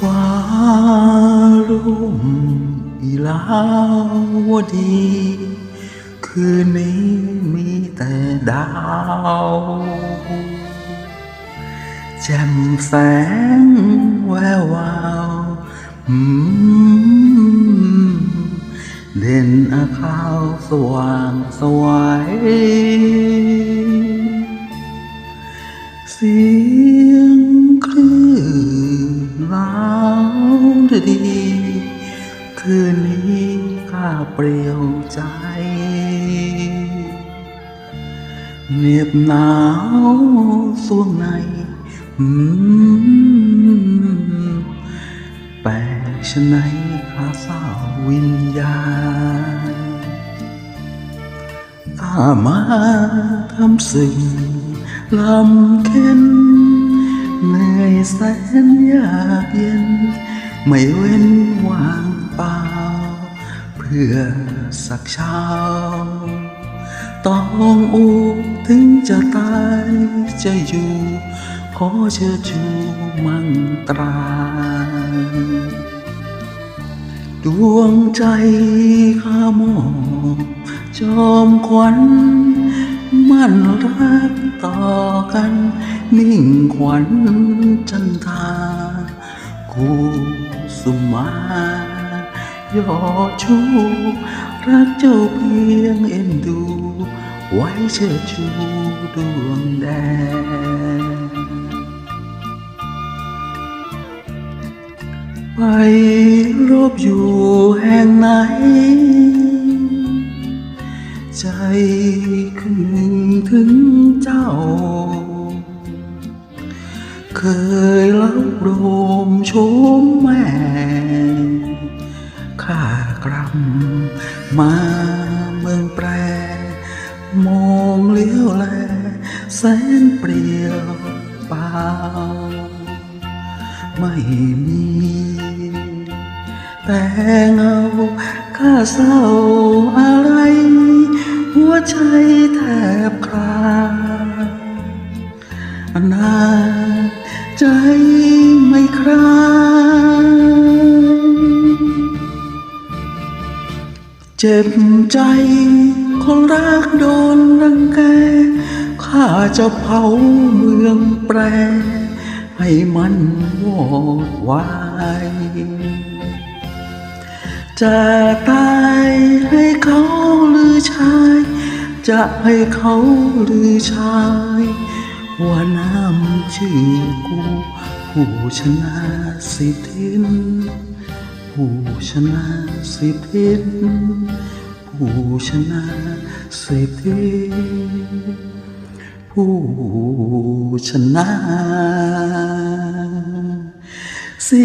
ฟ้ารุ่มอีลาวดี คืนนี้มีแต่ดาวแจ่มแสงแวววาวเด่นอาคาวสว่างสวย เสียง นลาวดี คืนนี้ข้าเปลี่ยวใจเหน็บหนาวสวงในแปลกชะไหนข้าเศร้าวิญญาณข้ามาทำสิ่งลำเค็น เหนื่อยแสนยากเย็น ไม่เว้นว่างเปล่า เพื่อสักเช้า ต้องอูถึงจะตายจะอยู่ ขอเชิดชูมั่งตรา ดวงใจข้ามองจอมขวัญ มั่นรักต่อกัน นิ่งขวัญจันทากูสุมายอชูรักเจ้าเพียงเอ็นดู ไว้เชิดชูดวงแดงไปรบอยู่แห่งไหน ใจขึ้นถึงเจ้า เคยลับโรมโชมแม่ข้ากรำมาเมืองแปร มองเลี้ยวแลแสนเปลี่ยวเปล่า ไม่มี แต่เงาข้าเศร้าอะไร หัวใจแทบคลา ไม่คลายเจ็บใจคนรักโดนรังแก ข้าจะเผาเมืองแปร ให้มันวอดวายจะตายให้เขาหรือชาย จะให้เขาหรือชาย ว่าน้ำชื่อกู ผู้ชนะสิทธิน ผู้ชนะสิทธิน ผู้ชนะสิทธินผู้ชนะสิ